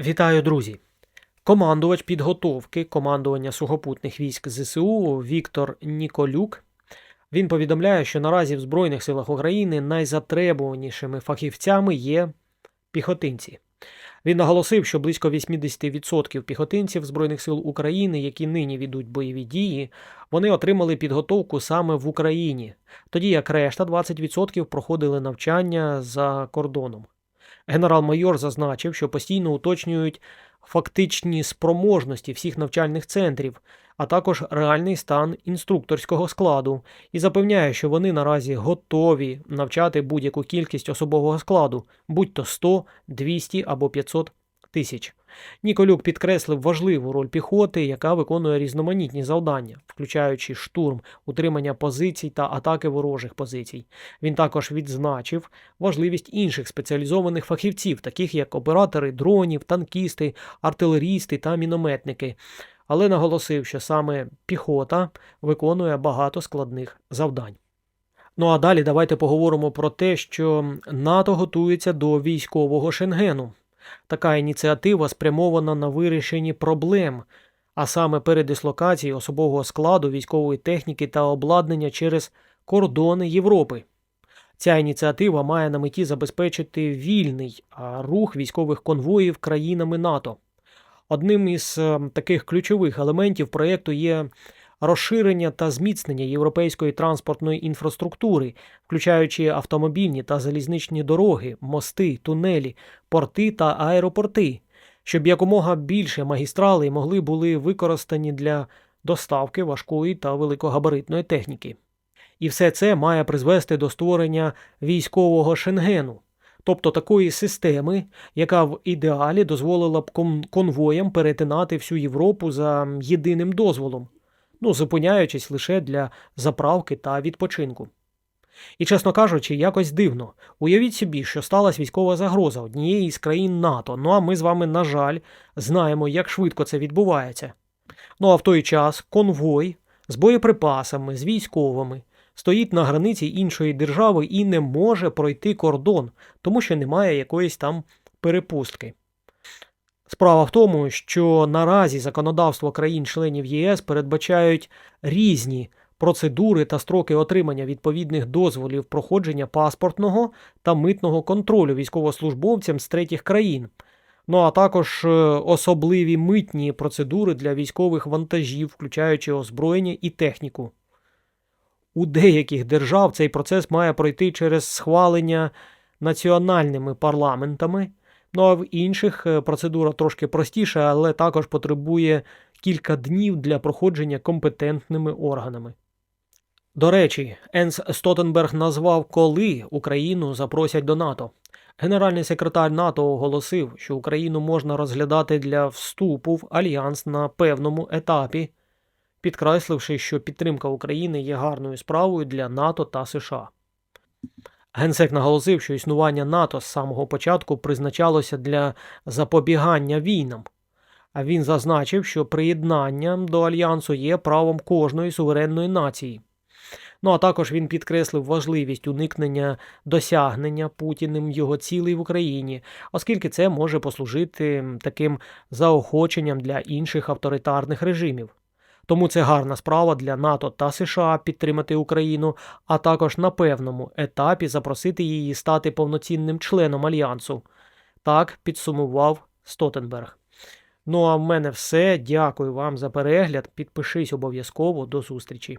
Вітаю, друзі! Командувач підготовки командування сухопутних військ ЗСУ Віктор Ніколюк. Він повідомляє, що наразі в Збройних силах України найзатребуванішими фахівцями є піхотинці. Він наголосив, що близько 80% піхотинців Збройних сил України, які нині ведуть бойові дії, вони отримали підготовку саме в Україні, тоді як решта 20% проходили навчання за кордоном. Генерал-майор зазначив, що постійно уточнюють фактичні спроможності всіх навчальних центрів, а також реальний стан інструкторського складу, і запевняє, що вони наразі готові навчати будь-яку кількість особового складу, будь то 100, 200 або 500 тисяч. Ніколюк підкреслив важливу роль піхоти, яка виконує різноманітні завдання, включаючи штурм, утримання позицій та атаки ворожих позицій. Він також відзначив важливість інших спеціалізованих фахівців, таких як оператори дронів, танкісти, артилерісти та мінометники. Але наголосив, що саме піхота виконує багато складних завдань. Ну а далі давайте поговоримо про те, що НАТО готується до військового шенгену. Така ініціатива спрямована на вирішення проблем, а саме передислокації особового складу військової техніки та обладнання через кордони Європи. Ця ініціатива має на меті забезпечити вільний рух військових конвоїв країнами НАТО. Одним із е, таких ключових елементів проєкту є розширення та зміцнення європейської транспортної інфраструктури, включаючи автомобільні та залізничні дороги, мости, тунелі, порти та аеропорти, щоб якомога більше магістралей могли були використані для доставки важкої та великогабаритної техніки. І все це має призвести до створення військового шенгену, тобто такої системи, яка в ідеалі дозволила б кон- конвоям перетинати всю Європу за єдиним дозволом, ну, зупиняючись лише для заправки та відпочинку. І, чесно кажучи, якось дивно. Уявіть собі, що сталася військова загроза однієї з країн НАТО. Ну а ми з вами, на жаль, знаємо, як швидко це відбувається. Ну а в той час конвой з боєприпасами, з військовими стоїть на границі іншої держави і не може пройти кордон, тому що немає якоїсь там перепустки. Справа в тому, що наразі законодавство країн-членів ЄС передбачають різні процедури та строки отримання відповідних дозволів проходження паспортного та митного контролю військовослужбовцям з третіх країн. Ну а також е, особливі митні процедури для військових вантажів, включаючи озброєння і техніку. У деяких держав цей процес має пройти через схвалення національними парламентами. Ну а в інших е, процедура трошки простіша, але також потребує кілька днів для проходження компетентними органами. До речі, Енс Стотенберг назвав, коли Україну запросять до НАТО. Генеральний секретар НАТО оголосив, що Україну можна розглядати для вступу в альянс на певному етапі, підкресливши, що підтримка України є гарною справою для НАТО та США. Генсек наголосив, що існування НАТО з самого початку призначалося для запобігання війнам. А він зазначив, що приєднання до альянсу є правом кожної суверенної нації. Ну а також він підкреслив важливість уникнення досягнення Путіним його цілей в Україні, оскільки це може послужити таким заохоченням для інших авторитарних режимів. Тому це гарна справа для НАТО та США підтримати Україну, а також на певному етапі запросити її стати повноцінним членом альянсу. Так підсумував Стотенберг. Ну а в мене все. Дякую вам за перегляд. Підпишись обов'язково до зустрічі.